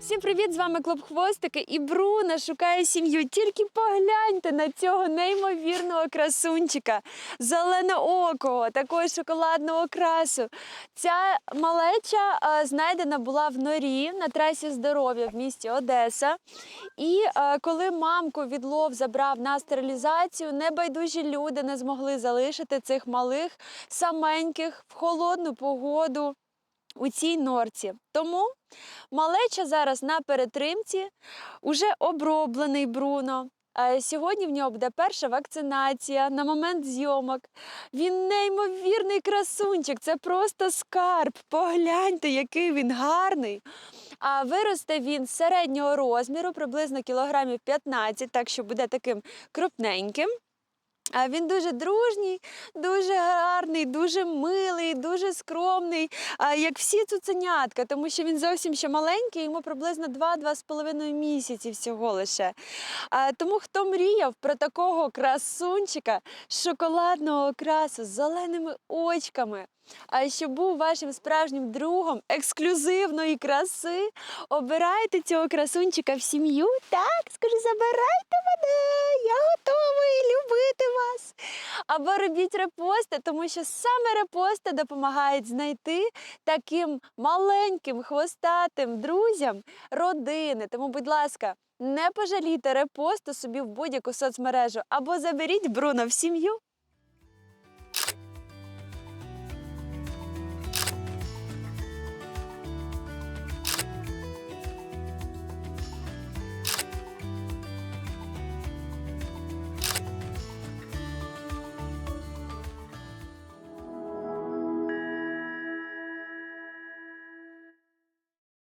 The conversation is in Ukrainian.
Всім привіт! З вами Клуб Хвостики і Бруно шукає сім'ю. Тільки погляньте на цього неймовірного красунчика, зеленоокого, такого шоколадного окрасу. Ця малеча е, знайдена була в норі на трасі здоров'я в місті Одеса. І е, коли мамку відлов забрав на стерилізацію, небайдужі люди не змогли залишити цих малих саменьких в холодну погоду у цій норці. Тому малеча зараз на перетримці, уже оброблений Бруно. Е, Сьогодні в нього буде перша вакцинація на момент зйомок. Він неймовірний красунчик, це просто скарб. Погляньте, який він гарний. А виросте він середнього розміру, приблизно кілограмів 15, так що буде таким крупненьким. Він дуже дружній, дуже гарний, дуже милий, дуже скромний, як всі цуценятка, тому що він зовсім ще маленький, йому приблизно 2-2,5 місяці всього лише. Тому хто мріяв про такого красунчика шоколадного окрасу з зеленими очками, а щоб був вашим справжнім другом ексклюзивної краси, обирайте цього красунчика в сім'ю. Так, скажи, забирайте мене, я готовий вас. Або робіть репости, тому що саме репости допомагають знайти таким маленьким хвостатим друзям родини. Тому, будь ласка, не пожалійте репосту собі в будь-яку соцмережу або заберіть Бруно в сім'ю.